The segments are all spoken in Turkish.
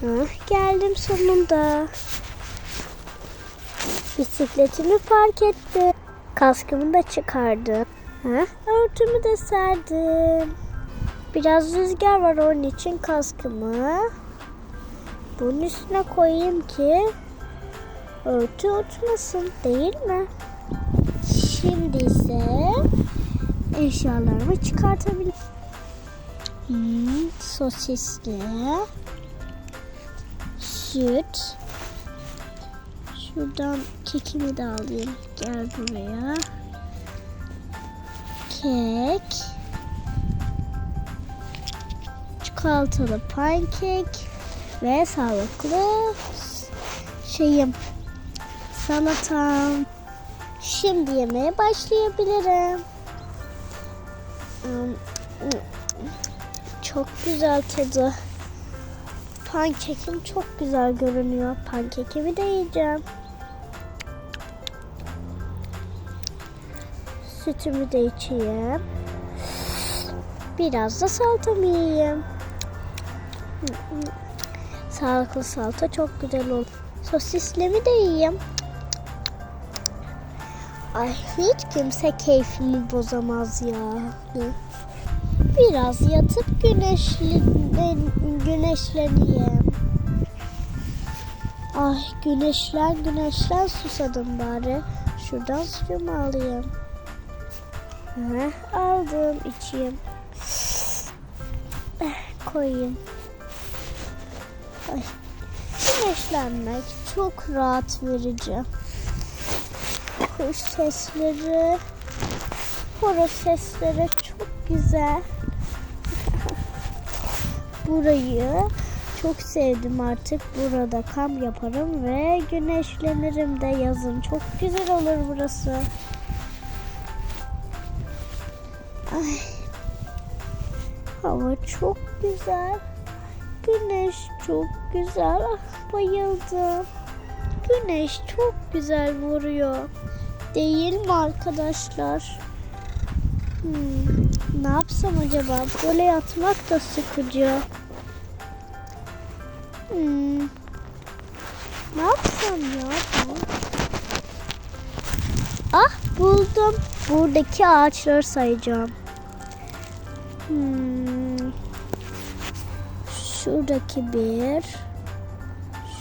Hah, geldim sonunda. Bisikletimi park ettim. Kaskımı da çıkardım. Hah, örtümü de serdim. Biraz rüzgar var onun için kaskımı bunun üstüne koyayım ki örtü uçmasın değil mi? Şimdi ise eşyalarımı çıkartabilirim. Hmm, sosisli, süt, şuradan kekimi de alayım. Gel buraya. Kek, çikolatalı pankek ve sağlıklı şeyim salatam. Şimdi yemeğe başlayabilirim. Çok güzel tadı. Pankekim çok güzel görünüyor. Pankekimi de yiyeceğim. Sütümü de içeyim. Biraz da salatamı yiyeyim. Sağlıklı salata çok güzel olur. Sosislemi de yiyeyim. Ay hiç kimse keyfimi bozamaz ya. Biraz yatıp güneşli, güneşleneyim. Ay güneşlen güneşlen susadım bari. Şuradan suyumu alayım. Heh, aldım içeyim. Eh, Koyayım. Ay, güneşlenmek çok rahat verici. Kuş sesleri, horoz sesleri çok güzel. Burayı çok sevdim artık. Burada kamp yaparım ve güneşlenirim de yazın. Çok güzel olur burası. Ay. Hava çok güzel. Güneş çok güzel. Ah, bayıldım. Güneş çok güzel vuruyor. Değil mi arkadaşlar? Hmm, ne yapsam acaba? Böyle yatmak da sıkıcı. Hmm, ne yapsam ya? Ah buldum. Buradaki ağaçları sayacağım. Hmm, Şuradaki bir.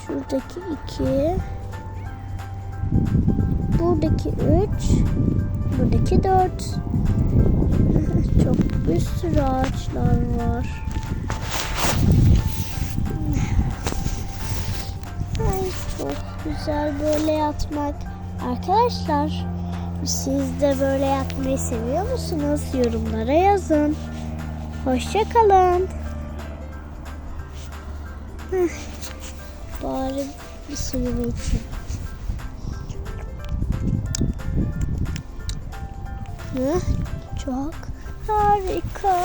Şuradaki iki. Buradaki üç. Buradaki dört. Çok bir sürü ağaçlar var. Ay çok güzel böyle yatmak. Arkadaşlar siz de böyle yatmayı seviyor musunuz? Yorumlara yazın. Hoşçakalın. Bari bir suyumu içeyim. Çok harika.